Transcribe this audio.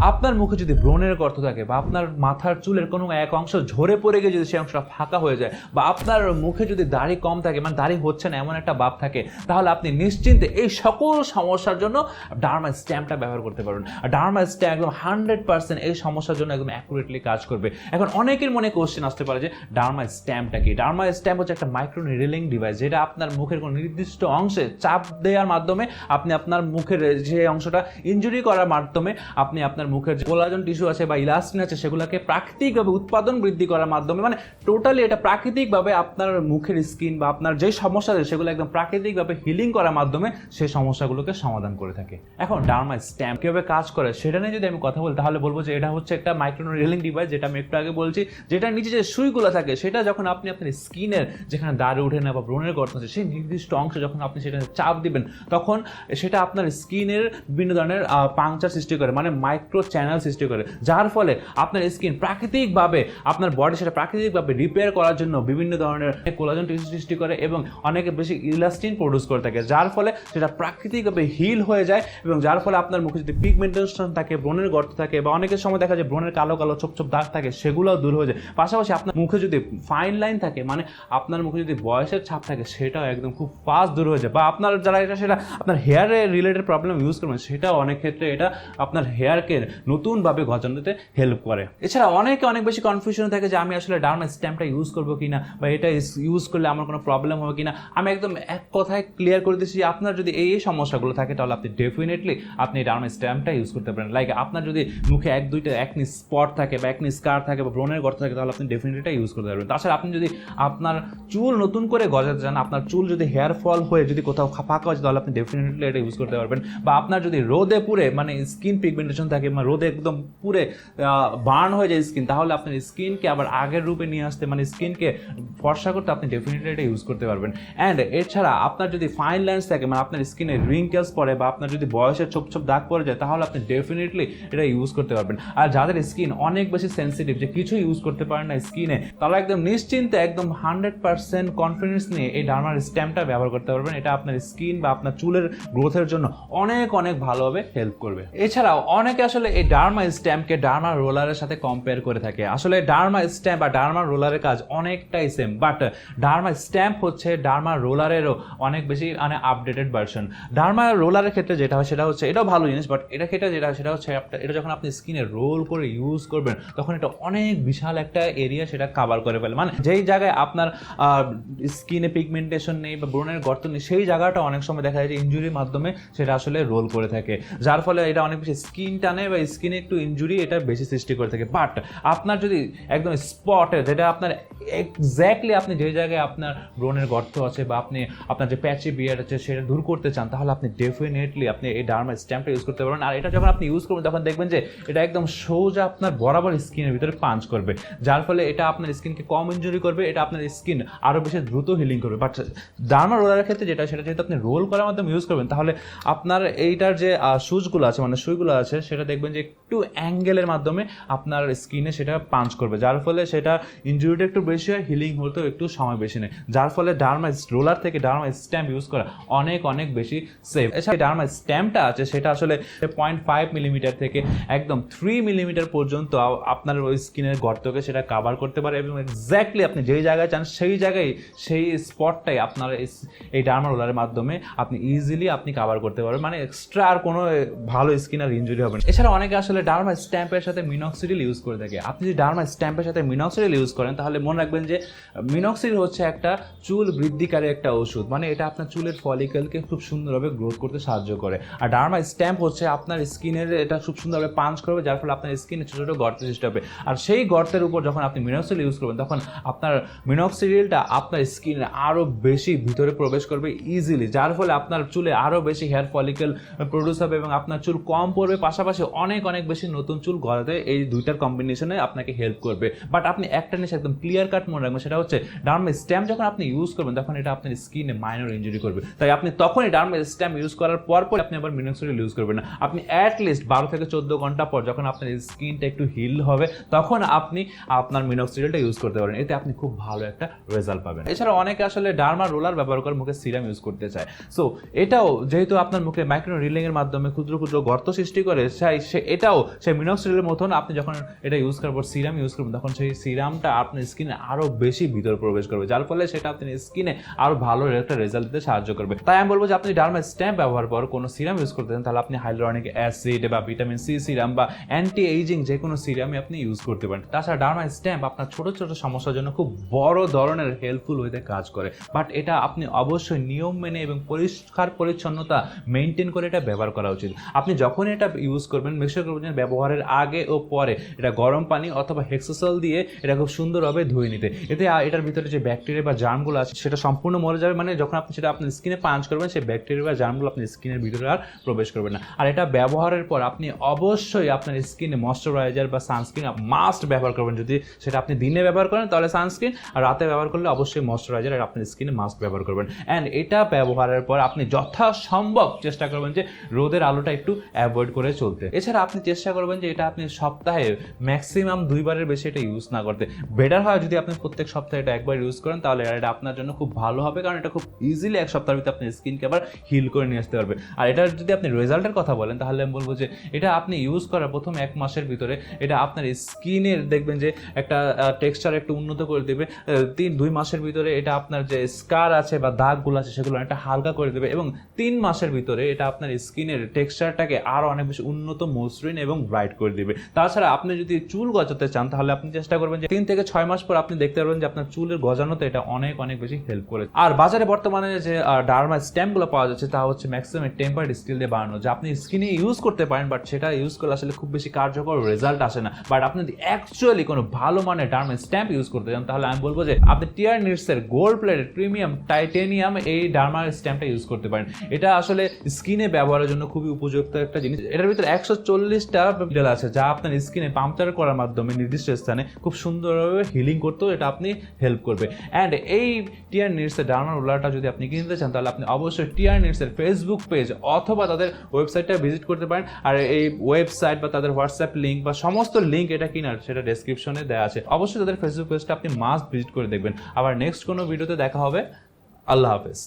আপনার মুখে যদি ব্রণের গর্ত থাকে বা আপনার মাথার চুলের কোনো এক অংশ ঝরে পড়ে গিয়ে যদি সেই অংশটা ফাঁকা হয়ে যায় বা আপনার মুখে যদি দাড়ি কম থাকে মানে দাড়ি হচ্ছে না, এমন একটা বাপ থাকে, তাহলে আপনি নিশ্চিন্তে এই সকল সমস্যার জন্য ডার্মা স্ট্যাম্পটা ব্যবহার করতে পারবেন আর ডার্মা স্ট্যাম্প একদম হান্ড্রেড পার্সেন্ট এই সমস্যার জন্য একদম অ্যাকুরেটলি কাজ করবে। এখন অনেকের মনে কোশ্চেন আসতে পারে যে ডার্মা স্ট্যাম্পটা কি? ডার্মা স্ট্যাম্প হচ্ছে একটা মাইক্রো নিডলিং ডিভাইস যেটা আপনার মুখের কোনো নির্দিষ্ট অংশে চাপ দেওয়ার মাধ্যমে আপনি আপনার মুখের যে অংশটা ইনজুরি করার মাধ্যমে আপনি আপনার মুখের যে কোলাজন টিস্যু আছে বা ইলাস্টিন আছে, সেগুলোকে প্রাকৃতিকভাবে উৎপাদন বৃদ্ধি করার মাধ্যমে মানে টোটালি এটা প্রাকৃতিকভাবে আপনার মুখের স্কিন বা আপনার যে সমস্যা আছে, সেগুলো একদম প্রাকৃতিকভাবে হিলিং করার মাধ্যমে সেই সমস্যাগুলোকে সমাধান করে থাকে। এখন ডার্মা স্ট্যাম্প কীভাবে কাজ করে, সেটা নিয়ে যদি আমি কথা বলি, তাহলে বলব যে এটা হচ্ছে একটা মাইক্রো রিলিং ডিভাইস যেটা আমি একটু আগে বলছি, যেটা নিচে যে সুইগুলো থাকে, সেটা যখন আপনি আপনার স্কিনের যেখানে দাঁড়ে ওঠে না বা ব্রণের গর্ত আছে, সেই নির্দিষ্ট অংশে যখন আপনি সেটা চাপ দিবেন, তখন সেটা আপনার স্কিনের বিভিন্ন ধরনের পাংচার সৃষ্টি করে মানে মাইক্রো চ্যানেল সৃষ্টি করে, যার ফলে আপনার স্কিন প্রাকৃতিকভাবে, আপনার বডি সেটা প্রাকৃতিকভাবে রিপেয়ার করার জন্য বিভিন্ন ধরনের কোলাজন সৃষ্টি করে এবং অনেকে বেশি ইলাস্টিন প্রডিউস করে থাকে, যার ফলে সেটা প্রাকৃতিকভাবে হিল হয়ে যায় এবং যার ফলে আপনার মুখে যদি পিগমেন্টেশন থাকে, ব্রণের গর্ত থাকে বা অনেকের সময় দেখা যায় ব্রণের কালো কালো ছোপ ছোপ দাগ থাকে, সেগুলোও দূর হয়ে যায়। পাশাপাশি আপনার মুখে যদি ফাইন লাইন থাকে মানে আপনার মুখে যদি বয়সের ছাপ থাকে, সেটাও একদম খুব ফাস্ট দূর হয়ে যায় বা আপনার যারা এটা সেটা আপনার হেয়ারে রিলেটেড প্রবলেম ইউজ করবেন, সেটাও অনেক ক্ষেত্রে এটা আপনার হেয়ারকে নতুনভাবে গজানোতে হেল্প করে। এছাড়া অনেকে অনেক বেশি কনফিউশন থাকে যে আমি আসলে ডার্মা স্ট্যাম্পটা ইউজ করব কিনা বা এটা ইউজ করলে আমার কোনো প্রবলেম হবে কিনা। আমি একদম এক কথায় ক্লিয়ার করে দিচ্ছি যে আপনার যদি এই সমস্যাগুলো থাকে তাহলে আপনি ডেফিনেটলি আপনি ডার্মা স্ট্যাম্পটা ইউজ করতে পারেন। লাইক আপনার যদি মুখে এক, দুইটা একনি স্পট থাকে বা একনি স্কার থাকে বা ব্রণের গর্ত থাকে তাহলে আপনি ডেফিনেটলি ইউজ করতে পারবেন। তাছাড়া আপনি যদি আপনার চুল নতুন করে গজাতে চান, আপনার চুল যদি হেয়ার ফল হয়ে যদি কোথাও ফাঁকা হয় তাহলে আপনি ডেফিনেটলি এটা ইউজ করতে পারবেন। বা আপনার যদি রোদে পুরে মানে স্কিন পিগমেন্টেশন থাকে মানে রোদে একদম পুরে বার্ন হয়ে যায় স্কিন তাহলে আপনার স্কিনকে আবার আগের রূপে নিয়ে আসতে মানে স্কিনকে ফর্সা করতে আপনি ডেফিনেটলি এটা ইউজ করতে পারবেন। অ্যান্ড এছাড়া আপনার যদি ফাইন লাইন্স থাকে মানে আপনার স্কিনে রিঙ্কেলস পড়ে বা আপনার যদি বয়সের ছোপ ছোপ দাগ পড়ে যায়, তাহলে আপনি ডেফিনেটলি এটা ইউজ করতে পারবেন। আর যাদের স্কিন অনেক বেশি সেন্সিটিভ যে কিছু ইউজ করতে পারেন না স্কিনে তারা একদম নিশ্চিন্তে একদম হান্ড্রেড পার্সেন্ট কনফিডেন্স নিয়ে এই ডার্মার স্ট্যাম্পটা ব্যবহার করতে পারবেন। এটা আপনার স্কিন বা আপনার চুলের গ্রোথের জন্য অনেক অনেক ভালোভাবে হেল্প করবে। এছাড়াও অনেকে আসলে এই ডার্মা স্ট্যাম্পকে ডার্মা রোলারের সাথে কম্পেয়ার করে থাকে। আসলে ডার্মা স্ট্যাম্প বা ডার্মা রোলারের কাজ অনেকটাই সেম বাট ডার্মা স্ট্যাম্প হচ্ছে ডার্মা রোলারেরও অনেক বেশি মানে আপডেটেড ভার্সন ডার্মা রোলারের ক্ষেত্রে যেটা হয় সেটা হচ্ছে, এটাও ভালো জিনিস বাট এটা ক্ষেত্রে যেটা, সেটা হচ্ছে এটা যখন আপনি স্কিনে রোল করে ইউজ করবেন, তখন এটা অনেক বিশাল একটা এরিয়া সেটা কাভার করে ফেলে। মানে যেই জায়গায় আপনার স্কিনে পিগমেন্টেশন নেই বা ব্রণের গর্ত নেই, সেই জায়গাটা অনেক সময় দেখা যায় যে ইঞ্জুরির মাধ্যমে সেটা আসলে রোল করে থাকে। যার ফলে এটা অনেক বেশি স্কিন টানে বা স্কিনে একটু ইঞ্জুরি এটা বেশি সৃষ্টি করে থাকে। বাট আপনার যদি একদম স্পটে যেটা আপনার এক্স্যাক্টলি আপনি যে জায়গায় আপনার ব্রণের গর্ত আছে বা আপনি আপনার যে প্যাচি বিয়ার আছে সেটা দূর করতে চান, তাহলে আপনি ডেফিনেটলি আপনি এই ডার্মা স্ট্যাম্পটা ইউজ করতে পারবেন। আর এটা যখন আপনি ইউজ করবেন, তখন দেখবেন যে এটা একদম সোজা আপনার বরাবর স্কিনের ভিতরে পাঞ্চ করবে। যার ফলে এটা আপনার স্কিনকে কম ইঞ্জুরি করবে, এটা আপনার স্কিন আরও বেশি দ্রুত হিলিং করবে। বাট ডার্মা রোলারের ক্ষেত্রে যেটা, সেটা যেহেতু আপনি রোল করার মাধ্যমে ইউজ করবেন, তাহলে আপনার এইটার যে সুজগুলো আছে মানে সুইগুলো আছে, সেটা দেখবেন যে একটু অ্যাঙ্গেলের মাধ্যমে আপনার স্কিনে সেটা পাঞ্চ করবে। যার ফলে সেটা ইঞ্জুরিটা একটু বেশি হিলিং হতেও একটু সময় বেশি নেয়। যার ফলে ডার্মা রোলার থেকে ডার্মা স্ট্যাম্প ইউজ করা অনেক অনেক বেশি সেফ এছাড়া ডার্মা স্ট্যাম্পটা আছে, সেটা আসলে পয়েন্ট ফাইভ মিলিমিটার থেকে একদম থ্রি মিলিমিটার পর্যন্ত আপনার ওই স্কিনের গর্তকে সেটা কাভার করতে পারে এবং এক্স্যাক্টলি আপনি যেই জায়গায় চান, সেই জায়গায়, সেই স্পটটাই আপনার এই- এই ডার্মা রোলারের মাধ্যমে আপনি ইজিলি আপনি কাভার করতে পারবেন। মানে এক্সট্রা আর কোনো ভালো স্কিন আর ইঞ্জুরি হবে না। এছাড়া অনেকে আসলে ডার্মা স্ট্যাম্পের সাথে মিনক্সিডিল ইউজ করে থাকে। আপনি যদি ডার্মা স্ট্যাম্পের সাথে মিনক্সিডিল ইউজ করেন, তাহলে মনে রাখবেন যে মিনক্সিডিল হচ্ছে একটা চুল বৃদ্ধিকারী একটা ওষুধ। মানে এটা আপনার চুলের ফলিকলকে খুব সুন্দরভাবে গ্রোথ করতে সাহায্য করে। আর ডার্মা স্ট্যাম্প হচ্ছে আপনার স্কিনের এটা খুব সুন্দরভাবে পাঞ্চ করবে, যার ফলে আপনার স্কিনে ছোটো ছোটো গর্ত সৃষ্টি হবে। আর সেই গর্তের উপর যখন আপনি মিনক্সিডিল ইউজ করবেন, তখন আপনার মিনক্সিডিলটা আপনার স্কিনে আরও বেশি ভিতরে প্রবেশ করবে ইজিলি যার ফলে আপনার চুলে আরও বেশি হেয়ার ফলিকল প্রডিউস হবে এবং আপনার চুল কম পড়বে। পাশাপাশি অনেক অনেক বেশি নতুন চুল গড়াতে এই দুইটার কম্বিনেশনে আপনাকে হেল্প করবে। বাট আপনি একটা জিনিস একদম ক্লিয়ার কাট মনে রাখবেন, সেটা হচ্ছে ডার্মা স্ট্যাম্প যখন আপনি ইউজ করবেন, তখন এটা আপনার স্কিনে মাইনর ইঞ্জুরি করবে। তাই আপনি তখনই ডার্মা স্ট্যাম্প ইউজ করার পর পর আপনি আবার মিনোক্সিডিল ইউজ করবেন না। আপনি অ্যাটলিস্ট বারো থেকে চোদ্দ ঘণ্টা পর যখন আপনার স্কিনটা একটু হিল হবে, তখন আপনি আপনার মিনোক্সিডিলটা ইউজ করতে পারেন এতে আপনি খুব ভালো একটা রেজাল্ট পাবেন। এছাড়া অনেকে আসলে ডার্মা রোলার ব্যবহার করে মুখে সিরাম ইউজ করতে চায়। সো এটাও যেহেতু আপনার মুখে মাইক্রো রিলিং এর মাধ্যমে ক্ষুদ্র ক্ষুদ্র গর্ত সৃষ্টি করে সেই সে, এটাও সেই মিনোক্সিডিলের মতন আপনি যখন এটা ইউজ করার পর সিরাম ইউজ করবেন, তখন সেই সিরামটা আপনার স্কিনে আরও বেশি ভিতরে প্রবেশ করবে, যার ফলে সেটা আপনার স্কিনে আরও ভালো একটা রেজাল্ট দিতে সাহায্য করবে। তাই আমি বলব যে আপনি ডার্মা স্ট্যাম্প ব্যবহার পর কোনো সিরাম ইউজ করতে চান তাহলে আপনি হাইলোরনিক অ্যাসিড বা ভিটামিন সি সিরাম বা অ্যান্টি এইজিং যে কোনো সিরামই আপনি ইউজ করতে পারেন। তাছাড়া ডার্মা স্ট্যাম্প আপনার ছোট ছোট সমস্যার জন্য খুব বড় ধরনের হেল্পফুল হইতে কাজ করে। বাট এটা আপনি অবশ্যই নিয়ম মেনে এবং পরিষ্কার পরিচ্ছন্নতা মেনটেন করে এটা ব্যবহার করা উচিত। আপনি যখন এটা ইউজ করবেন মেকশোর করবেন ব্যবহারের আগে ও পরে এটা গরম পানি অথবা হেক্সোসল দিয়ে এটা খুব সুন্দরভাবে ধুয়ে নিতে এতে এটার ভিতরে যে ব্যাকটেরিয়া বা জার্মগুলো আছে, সেটা সম্পূর্ণ মরে যাবে মানে যখন আপনি সেটা আপনার স্কিনে পাঞ্চ করবেন, সেই ব্যাকটেরিয়া বা জার্মগুলো আপনার স্কিনের ভিতরে আর প্রবেশ করবে না। আর এটা ব্যবহারের পর আপনি অবশ্যই আপনার স্কিনে ময়শ্চারাইজার বা সানস্ক্রিন মাস্ট ব্যবহার করবেন। যদি সেটা আপনি দিনে ব্যবহার করেন, তাহলে সানস্ক্রিন আর রাতে ব্যবহার করলে অবশ্যই ময়শ্চারাইজার আর আপনার স্কিনে মাস্ক ব্যবহার করবেন। অ্যান্ড এটা ব্যবহারের পর আপনি যথাসম্ভব চেষ্টা করবেন যে রোদের আলোটা একটু অ্যাভয়েড করে চলতে। এছাড়া আপনি চেষ্টা করবেন যে এটা আপনি সপ্তাহে ম্যাক্সিমাম দুইবারের বেশি এটা ইউজ না করতে। বেটার হয় যদি আপনি প্রত্যেক সপ্তাহে এটা একবার ইউজ করেন, তাহলে এটা আপনার জন্য খুব ভালো হবে, কারণ এটা খুব ইজিলি এক সপ্তাহের ভিতরে আপনি স্কিনকে আবার হিল করে নিয়ে আসতে পারবে। আর এটার যদি আপনি রেজাল্টের কথা বলেন, তাহলে আমি বলব যে এটা আপনি ইউজ করার প্রথম এক মাসের ভিতরে এটা আপনার স্কিনের দেখবেন যে একটা টেক্সচার একটু উন্নত করে দেবে তিন, দুই মাসের ভিতরে এটা আপনার যে স্কার আছে বা দাগগুলো আছে, সেগুলো অনেকটা হালকা করে দেবে এবং তিন মাসের ভিতরে এটা আপনার স্কিনের টেক্সচারটাকে আরও অনেক বেশি উন্নত, মসৃণ এবং ব্রাইট করে দিবে। তাছাড়া আপনি যদি চুল গজাতে চান, তাহলে আপনি চেষ্টা করবেন যে তিন থেকে ছয় মাস পর আপনি দেখতে পারবেন যে আপনার চুলের গজানোতে এটা অনেক অনেক বেশি হেল্প করে। আর বাজারে বর্তমানে যে ডার্মা স্ট্যাম্পগুলো পাওয়া যাচ্ছে, তা হচ্ছে ম্যাক্সিমাম টেম্পার্ড স্টিল দিয়ে বানানো, যে আপনি স্কিনে ইউজ করতে পারেন বাট সেটা ইউজ করলে আসলে খুব বেশি কার্যকর রেজাল্ট আসে না। বাট আপনি যদি অ্যাকচুয়ালি কোনো ভালো মানের ডার্মা স্ট্যাম্প ইউজ করতে চান, তাহলে আমি বলব যে, আপনি টিয়ার নিটসের গোল্ড প্লেটেড প্রিমিয়াম টাইটেনিয়াম এই ডার্মা স্ট্যাম্পটা ইউজ করতে পারেন। এটা আসলে স্কিনে ব্যবহারের জন্য খুবই উপযুক্ত একটা জিনিস। এটার ভিতরে একশো চল্লিশটা আছে, যা আপনার স্কিনে পাম্পচার করার মাধ্যমে নির্দিষ্ট স্থানে খুব সুন্দরভাবে হিলিং করতেও এটা আপনি হেল্প করবে। অ্যান্ড এই টিয়ার নিডসের ডার্মা রোলারটা যদি আপনি কিনতে চান, তাহলে আপনি অবশ্যই টিয়ার নিডসের ফেসবুক পেজ অথবা তাদের ওয়েবসাইটটা ভিজিট করতে পারেন। আর এই ওয়েবসাইট বা তাদের হোয়াটসঅ্যাপ লিঙ্ক বা সমস্ত লিঙ্ক এটা কিনার সেটা ডেসক্রিপশনে দেওয়া আছে। অবশ্যই তাদের ফেসবুক পেজটা আপনি মাস্ট ভিজিট করে দেখবেন। আবার নেক্সট কোনো ভিডিওতে দেখা হবে। আল্লাহ হাফেজ।